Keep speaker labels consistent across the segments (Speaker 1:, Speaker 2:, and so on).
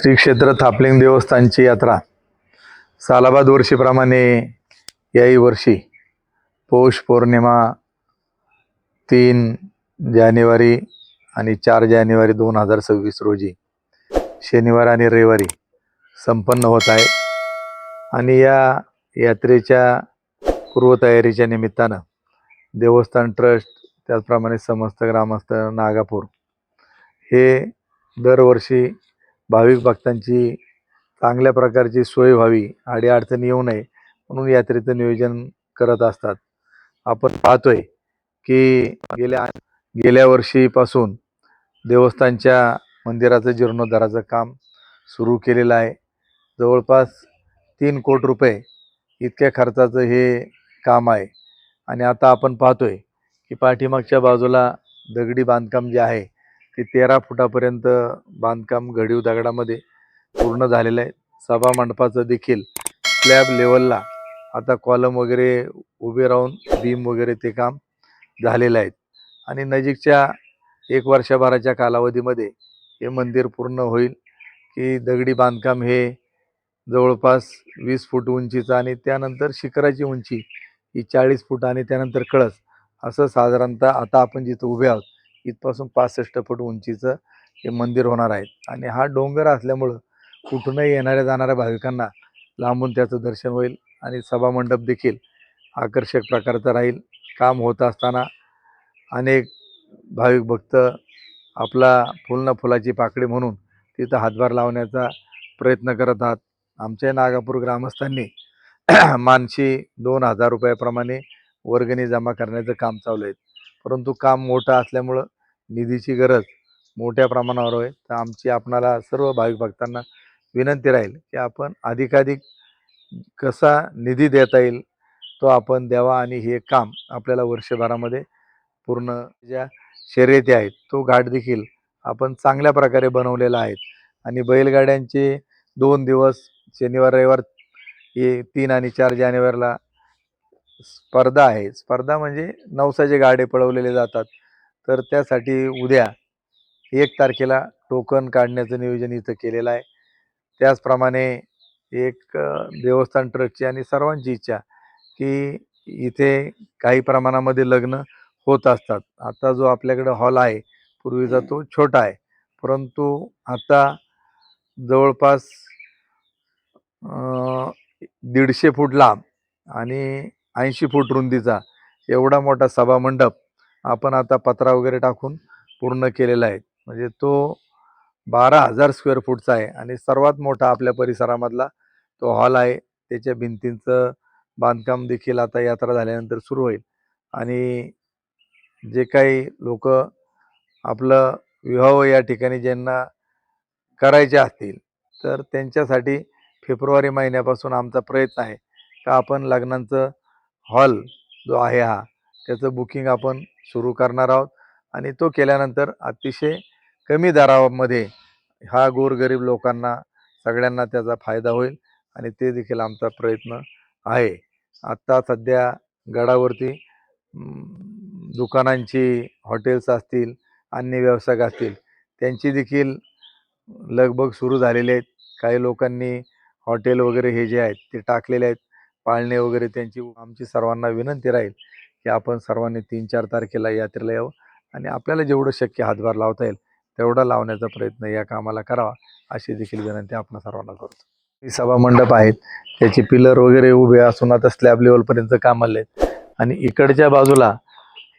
Speaker 1: श्री क्षेत्र थापलिंग देवस्थानची यात्रा. सालाबाद वर्षीप्रमाणे याही वर्षी पौष पौर्णिमा तीन जानेवारी आणि चार जानेवारी दोन हजार सव्वीस रोजी शनिवार आणि रविवारी संपन्न होत आहे. आणि या यात्रेच्या पूर्वतयारीच्या निमित्तानं देवस्थान ट्रस्ट त्याचप्रमाणे समस्त ग्रामस्थ नागापूर हे दरवर्षी भाविक भक्तांची चांगल्या प्रकारची सोय व्हावी अडीअडचणी येऊ नये म्हणून यात्रेचं नियोजन करत असतात. आपण पाहतोय की गेल्या गेल्या वर्षीपासून देवस्थानच्या मंदिराचं जीर्णोद्धाराचं काम सुरू केलेलं आहे. जवळपास तीन कोटी रुपये इतक्या खर्चाचं हे काम आहे. आणि आता आपण पाहतोय की पाठीमागच्या बाजूला दगडी बांधकाम जे आहे ते तेरा फुटापर्यंत बांधकाम घडीव दगडामध्ये पूर्ण झालेलं आहे. सभा मंडपाचं देखील स्लॅब लेवलला आता कॉलम वगैरे उभे राहून बीम वगैरे ते काम झालेलं आहेत आणि नजीकच्या एक वर्षभराच्या कालावधीमध्ये हे मंदिर पूर्ण होईल की दगडी बांधकाम हे जवळपास वीस फूट उंचीचं आणि त्यानंतर शिखराची उंची ही चाळीस फूट आणि त्यानंतर कळस असं साधारणतः आता आपण जिथं उभे आहोत इथपासून पासष्ट फूट उंचीचं हे मंदिर होणार आहे. आणि हा डोंगर असल्यामुळं कुठूनही येणाऱ्या जाणाऱ्या भाविकांना लांबून त्याचं दर्शन होईल आणि सभामंडप देखील आकर्षक प्रकारचा राहील. काम होत असताना अनेक भाविक भक्त आपला फुल न फुलाची पाकळी म्हणून तिथं हातभार लावण्याचा प्रयत्न करत आहात. आमच्या नागापूर ग्रामस्थांनी मानशी दोन हजार रुपयाप्रमाणे वर्गणी जमा करण्याचं काम चालू आहे. परंतु काम मोठं असल्यामुळं निधीची गरज मोठ्या प्रमाणावर होय तर आमची आपणाला सर्व भाविक भक्तांना विनंती राहील की आपण अधिकाधिक कसा निधी देता येईल तो आपण द्यावा आणि हे काम आपल्याला वर्षभरामध्ये पूर्ण ज्या शर्यती आहेत तो घाट देखील आपण चांगल्या प्रकारे बनवलेला आहे. आणि बैलगाड्यांचे दोन दिवस शनिवार रविवार हे तीन आणि चार जानेवारीला स्पर्धा आहे. स्पर्धा म्हणजे नवसाचे गाडे पळवलेले जातात. तर त्यासाठी उद्या एक तारखेला टोकन काढण्याचं नियोजन इथं केलेलं आहे. त्याचप्रमाणे एक देवस्थान ट्रस्टची आणि सर्वांची इच्छा की इथे काही प्रमाणामध्ये लग्न होत असतात. आता जो आपल्याकडे हॉल आहे पूर्वीचा तो छोटा आहे. परंतु आता जवळपास दीडशे फूट लांब आणि ऐंशी फूट रुंदीचा एवढा मोठा सभामंडप आपण आता पत्रा वगैरे टाकून पूर्ण केलेला आहे. म्हणजे तो बारा हजार स्क्वेअर फूटचा आहे आणि सर्वात मोठा आपल्या परिसरामधला तो हॉल आहे. त्याच्या भिंतींचं बांधकाम देखील आता यात्रा झाल्यानंतर सुरू होईल. आणि जे काही लोक आपलं विवाह या ठिकाणी ज्यांना करायचे असतील तर त्यांच्यासाठी फेब्रुवारी महिन्यापासून आमचा प्रयत्न आहे का आपण लग्नांचं हॉल जो आहे हा त्याचं बुकिंग आपण सुरू करणार आहोत. आणि तो केल्यानंतर अतिशय कमी दरामध्ये हा गोरगरीब लोकांना सगळ्यांना त्याचा फायदा होईल आणि ते देखील आमचा प्रयत्न आहे. आत्ता सध्या गडावरती दुकानांची हॉटेल्स असतील अन्य व्यावसायिक असतील त्यांची देखील लगबग सुरू झालेली आहेत. काही लोकांनी हॉटेल वगैरे हे जे आहेत ते टाकलेले आहेत. पाळणे वगैरे त्यांची आमची सर्वांना विनंती राहील की आपण सर्वांनी तीन चार तारखेला यात्रेला यावं आणि आपल्याला जेवढं शक्य हातभार लावता येईल तेवढा लावण्याचा प्रयत्न या कामाला करावा अशी देखील विनंती आपण सर्वांना करतो. ही सभा मंडप आहेत त्याचे पिलर वगैरे उभे असून आता स्लॅब लेवलपर्यंत काम आले आहेत आणि इकडच्या बाजूला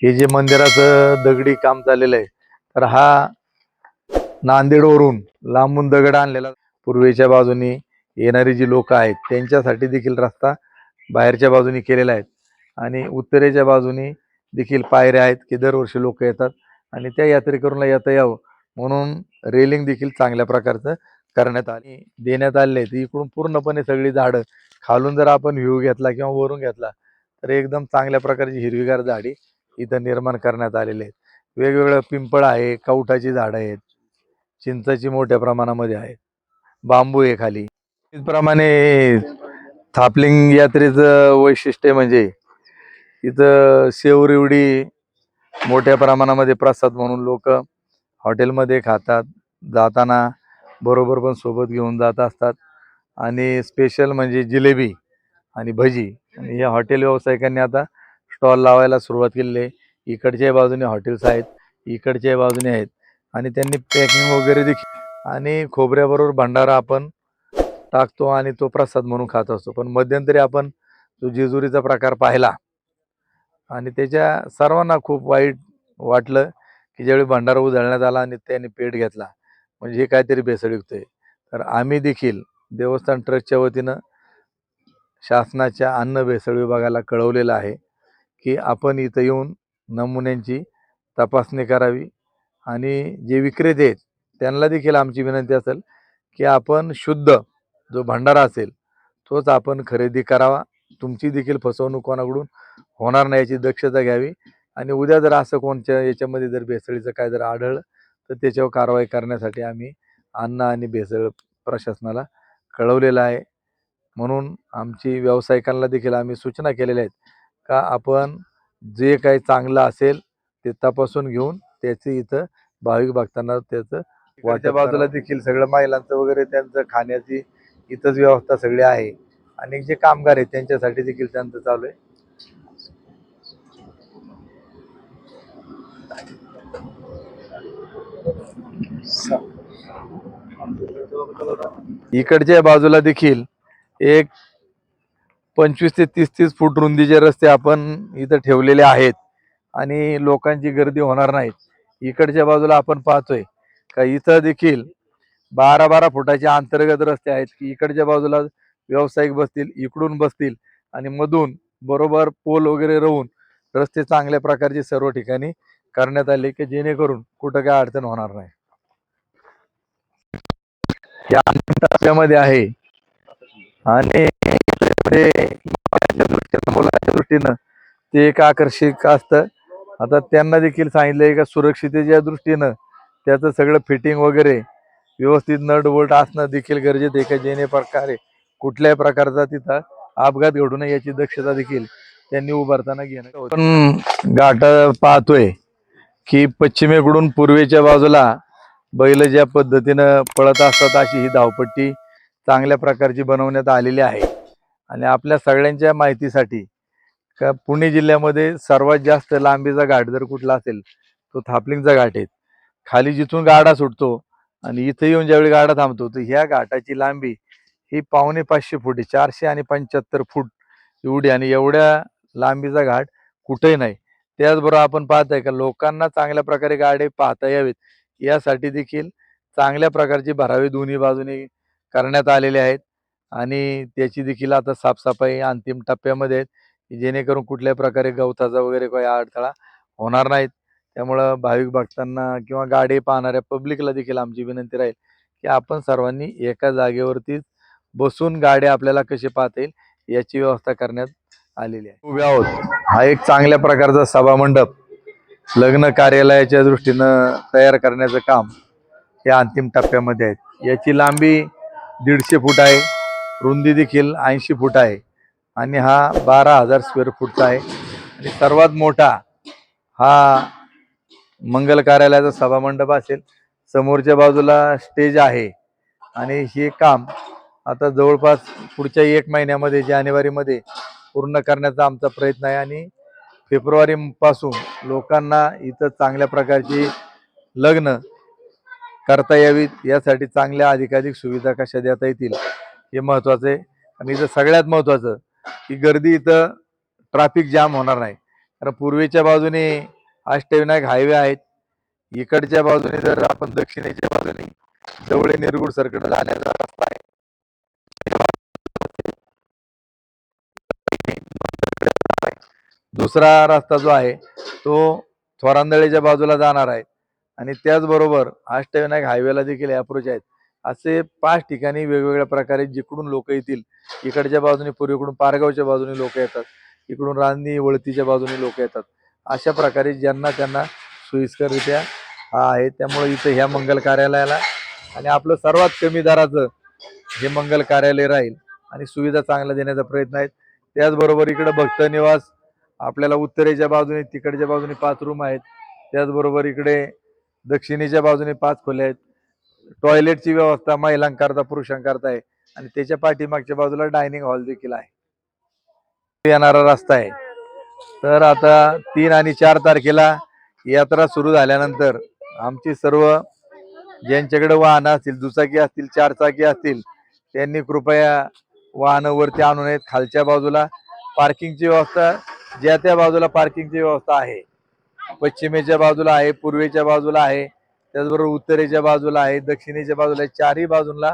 Speaker 1: हे जे मंदिराचं दगडी काम चाललेलं आहे तर हा नांदेडवरून लांबून दगड आणलेला पूर्वेच्या बाजूनी येणारी जी लोक आहेत त्यांच्यासाठी देखील रस्ता बाहेरच्या बाजूनी केलेल्या आहेत. आणि उत्तरेच्या बाजूनी देखील पायऱ्या आहेत की दरवर्षी लोक येतात आणि त्या यात्रेकरूंना येता यावं म्हणून रेलिंग देखील चांगल्या प्रकारचं करण्यात आली. देण्यात आले आहेत. इकडून पूर्णपणे सगळी झाडं खालून जर आपण व्ह्यू घेतला किंवा वरून घेतला तर एकदम चांगल्या प्रकारची हिरवीगार झाडी इथं निर्माण करण्यात आलेली आहेत. वेगवेगळं पिंपळ आहे कवठाची झाडं आहेत चिंचाची मोठ्या प्रमाणामध्ये आहेत बांबू आहे खाली. त्याचप्रमाणे थापलिंग यात्रेचं वैशिष्ट्य म्हणजे इथं शेवरिवडी मोठ्या प्रमाणामध्ये प्रसाद म्हणून लोक हॉटेलमध्ये खातात जाताना बरोबर पण सोबत घेऊन जात असतात. आणि स्पेशल म्हणजे जिलेबी आणि भजी. आणि या हॉटेल व्यावसायिकांनी आता स्टॉल लावायला सुरुवात केलेली आहे. इकडच्या बाजूने हॉटेल्स आहेत इकडच्या बाजूने आहेत. आणि त्यांनी पॅकिंग वगैरे देखील आणि खोबऱ्याबरोबर भंडारा आपण टाकतो आणि तो प्रसाद म्हणून खात असतो. पण मध्यंतरी आपण तो जेजुरीचा प्रकार पाहिला आणि त्याच्या सर्वांना खूप वाईट वाटलं की ज्यावेळी भंडारा उधळण्यात आला आणि त्यांनी पेट घेतला म्हणजे हे काहीतरी भेसळयुक्त आहे. तर आम्ही देखील देवस्थान ट्रस्टच्या वतीनं शासनाच्या अन्न भेसळ विभागाला कळवलेलं आहे की आपण इथं येऊन नमुन्यांची तपासणी करावी आणि जे विक्रेते आहेत त्यांना देखील आमची विनंती असेल की आपण शुद्ध जो भंडारा असेल तोच आपण खरेदी करावा. तुमची देखील फसवणूक कोणाकडून होणार नाही याची दक्षता घ्यावी. आणि उद्या जर असं कोणत्या याच्यामध्ये जर भेसळीचं काय जर आढळलं तर त्याच्यावर कारवाई करण्यासाठी आम्ही अन्न आणि भेसळ प्रशासनाला कळवलेलं आहे. म्हणून आमची व्यावसायिकांना देखील आम्ही सूचना केलेल्या आहेत का आपण जे काही चांगलं असेल ते तपासून घेऊन त्याचे इथं भाविक भक्तांना त्याचं वाटच्या बाजूला देखील सगळं महिलांचं वगैरे त्यांचं खाण्याची इथंच व्यवस्था सगळी आहे. आणि जे कामगार आहेत त्यांच्यासाठी देखील त्यांचं चालू आहे. इकडच्या बाजूला देखील एक पंचवीस ते तीस तीस फूट रुंदीचे रस्ते आपण इथं ठेवलेले आहेत आणि लोकांची गर्दी होणार नाहीत. इकडच्या बाजूला आपण पाहतोय का इथं देखील बारा बारा फुटाचे अंतर्गत रस्ते आहेत की इकडच्या बाजूला व्यावसायिक बसतील इकडून बसतील आणि मधून बरोबर पोल वगैरे राहून रस्ते चांगल्या प्रकारचे सर्व ठिकाणी करण्यात आले की जेणेकरून कुठं काय अडचण होणार नाही. या टप्प्यामध्ये आहे. आणि मुलाच्या दृष्टीनं ते एक आकर्षक असतं. आता त्यांना देखील सांगितलंय का सुरक्षितेच्या दृष्टीनं त्याचं सगळं फिटिंग वगैरे व्यवस्थित नट बोल्ट असणं देखील गरजेचं आहे का जेणे प्रकारे कुठल्याही प्रकारचा तिथं अपघात घडू नये याची दक्षता देखील त्यांनी उभारताना घेणं पण घाट पाहतोय की पश्चिमेकडून पूर्वेच्या बाजूला बैल ज्या पद्धतीनं पळत असतात अशी ही धावपट्टी चांगल्या प्रकारची बनवण्यात आलेली आहे. आणि आपल्या सगळ्यांच्या माहितीसाठी का पुणे जिल्ह्यामध्ये सर्वात जास्त लांबीचा घाट जर कुठला असेल तो थापलिंगचा घाट आहे. खाली जिथून गाडा सुटतो आणि इथे येऊन ज्यावेळी गाडा थांबतो तर ह्या घाटाची लांबी ही पावणे पाचशे फूट आहे. चारशे आणि पंच्याहत्तर फूट एवढी आणि एवढ्या लांबीचा घाट कुठेही नाही. त्याचबरोबर आपण पाहताय का लोकांना चांगल्या प्रकारे गाडे पाहता यावेत. यासाठी देखील चांगल्या प्रकारची भरावी दोन्ही बाजूनी करण्यात आलेले आहेत. आणि त्याची देखील आता साफसफाई अंतिम टप्प्यामध्ये आहेत जेणेकरून कुठल्या प्रकारे गवताचा वगैरे काही अडथळा होणार नाहीत. त्यामुळं भाविक भक्तांना किंवा गाडी पाहणाऱ्या पब्लिकला देखील आमची विनंती राहील की आपण सर्वांनी एका जागेवरतीच बसून गाड्या आपल्याला कशी पाहता येईल याची व्यवस्था करण्यात आलेली आहे. उभे आहोत. हा एक चांगल्या प्रकारचा सभामंडप लग्न कार्यालयाच्या दृष्टीनं तयार करण्याचं काम हे अंतिम टप्प्यामध्ये आहेत याची लांबी दीडशे फूट आहे रुंदी देखील ऐंशी फूट आहे आणि हा बारा हजार स्क्वेअर फूटचा आहे. आणि सर्वात मोठा हा मंगल कार्यालयाचा सभामंडप असेल समोरच्या बाजूला स्टेज आहे. आणि हे काम आता जवळपास पुढच्या एक महिन्यामध्ये जानेवारीमध्ये पूर्ण करण्याचा आमचा प्रयत्न आहे. आणि फेब्रुवारीपासून लोकांना इथं चांगल्या प्रकारची लग्न करता यावीत यासाठी चांगल्या अधिकाधिक सुविधा कशा देता येतील हे महत्वाचं आहे. आणि इथं सगळ्यात महत्वाचं की गर्दी इथं ट्रॅफिक जाम होणार नाही. कारण पूर्वेच्या बाजूने अष्टविनायक हायवे आहेत. इकडच्या बाजूने जर आपण दक्षिणेच्या बाजूने जवळ निरगुड सर्कट जाण्याचा रस्ता आहे. दुसरा रस्ता जो आहे तो थोरांदळेच्या बाजूला जाणार आहे. आणि त्याचबरोबर अष्टविनायक हायवेला देखील अप्रोच आहेत. असे पाच ठिकाणी वेगवेगळ्या प्रकारे जिकडून लोक येतील इकडच्या बाजूने पूर्वेकडून पारगावच्या बाजूने लोक येतात. इकडून रांजणी वळतीच्या बाजूने लोक येतात. अशा प्रकारे ज्यांना त्यांना सोयीस्कररित्या आहे. त्यामुळे इथं ह्या मंगल कार्यालयाला आणि आपलं सर्वात कमी दराचं हे मंगल कार्यालय राहील आणि सुविधा चांगल्या देण्याचा प्रयत्न आहे त्याचबरोबर इकडं भक्त निवास आपल्याला उत्तरेच्या बाजूने तिकडच्या बाजूने पाच रूम आहेत. त्याचबरोबर इकडे दक्षिणेच्या बाजूने पाच खोल्या आहेत. टॉयलेटची व्यवस्था महिलांकरता पुरुषांकरता आहे. आणि त्याच्या पाठीमागच्या बाजूला डायनिंग हॉल देखील आहे. येणारा रस्ता आहे. तर आता तीन आणि चार तारखेला यात्रा सुरू झाल्यानंतर आमची सर्व ज्यांच्याकडे वाहनं असतील दुचाकी असतील चारचाकी असतील त्यांनी कृपया वाहनं वरती आणू नयेत खालच्या बाजूला. पार्किंगची व्यवस्था ज्या त्या बाजूला पार्किंगची व्यवस्था आहे पश्चिमेच्या बाजूला आहे पूर्वेच्या बाजूला आहे त्याचबरोबर उत्तरेच्या बाजूला आहे दक्षिणेच्या बाजूला आहे चारही बाजूला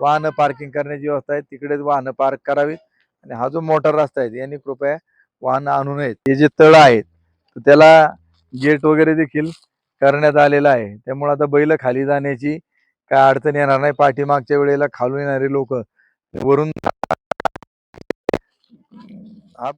Speaker 1: वाहनं पार्किंग करण्याची व्यवस्था आहे. तिकडेच वाहनं पार्क करावीत. आणि हा जो मोटर रस्ता आहे यांनी कृपया वाहनं आणू नयेत हे जे तळ आहेत तर त्याला गेट वगैरे देखील करण्यात आलेलं आहे. त्यामुळे आता बैल खाली जाण्याची काय अडचण येणार नाही. पाठीमागच्या वेळेला खालून येणारे लोक वरून हा.